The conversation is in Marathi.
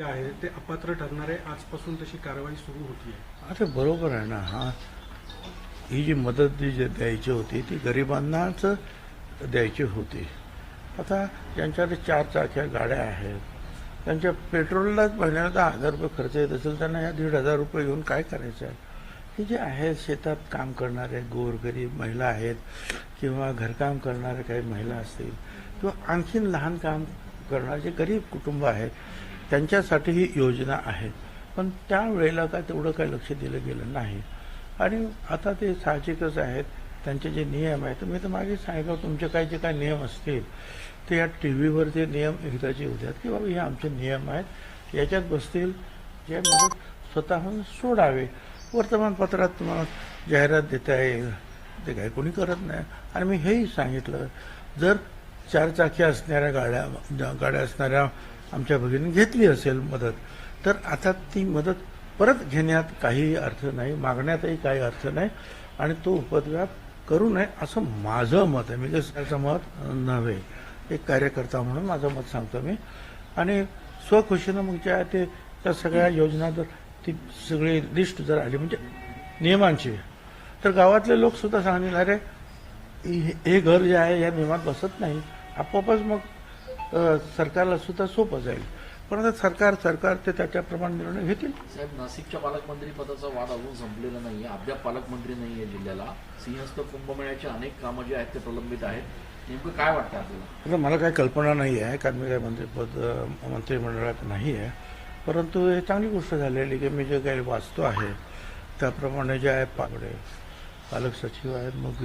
जे आहे ते अपात्र ठरणारे आजपासून तशी कारवाई सुरू होतीये. आता बरोबर आहे ना हा. ही जी मदत जी जे द्यायची होती ती गरिबांनाच द्यायची होती. आता ज्यांच्याकडे चार चाक्या गाड्या आहेत. त्यांच्या पेट्रोललाच महिन्याला दहा हजार रुपये खर्च येत असेल त्यांना ह्या दीड हजार रुपये घेऊन काय करायचं आहे? हे जे आहेत शेतात काम करणारे गोरगरीब महिला आहेत किंवा घरकाम करणारे काही महिला असतील किंवा आणखीन लहान काम करणारे जे गरीब कुटुंब आहेत त्यांच्यासाठी ही योजना आहे. पण त्यावेळेला काय तेवढं काही लक्ष दिलं गेलं नाही. आणि आता ते साहजिकच आहेत. त्यांचे जे नियम आहेत मी तर मागे सांगितलं तुमचे काही जे काय नियम असतील ते या टी व्हीवर जे नियम एकदाचे होत्यात की बाबा हे आमचे नियम आहेत. याच्यात बसतील जे मदत स्वतःहून सोडावे. वर्तमानपत्रात तुम्हाला जाहिरात देता येईल. ते काही कोणी करत नाही. आणि मी हेही सांगितलं जर चारचाकी असणाऱ्या गाड्या गाड्या असणाऱ्या आमच्या भगिनी घेतली असेल मदत. तर आता ती मदत परत घेण्यात काही अर्थ नाही मागण्यातही काही अर्थ नाही आणि तो उपद्व्याप करू नये असं माझं मत आहे. म्हणजे त्याचं मत नव्हे एक कार्यकर्ता म्हणून माझं मत सांगतो मी. आणि स्वखुशीनं मग ज्या ते त्या सगळ्या योजना जर ती सगळी लिस्ट जर आली म्हणजे नियमांची तर गावातले लोक सुद्धा सांगतील अरे हे हे घर जे आहे या नियमात बसत नाही. आपोआपच मग सरकारला सुद्धा सोपं जाईल. पण आता सरकार सरकार ते त्याच्याप्रमाणे निर्णय घेतील. साहेब नाशिकच्या पालकमंत्री पदाचा वाद अजून संपलेला नाहीये. अद्याप पालकमंत्री नाहीये जिल्ह्याला. सिंहस्थ कुंभमेळ्याचे अनेक कामं जे आहेत ते प्रलंबित आहेत. नेमकं काय वाटतं आपल्याला? मला काही कल्पना नाही आहे कारण मी काही मंत्रिपद मंत्रिमंडळात नाही आहे परंतु हे चांगली गोष्ट झालेली की मी जे काही वाचतो आहे त्याप्रमाणे जे आहे पागडे पालक सचिव आहेत मग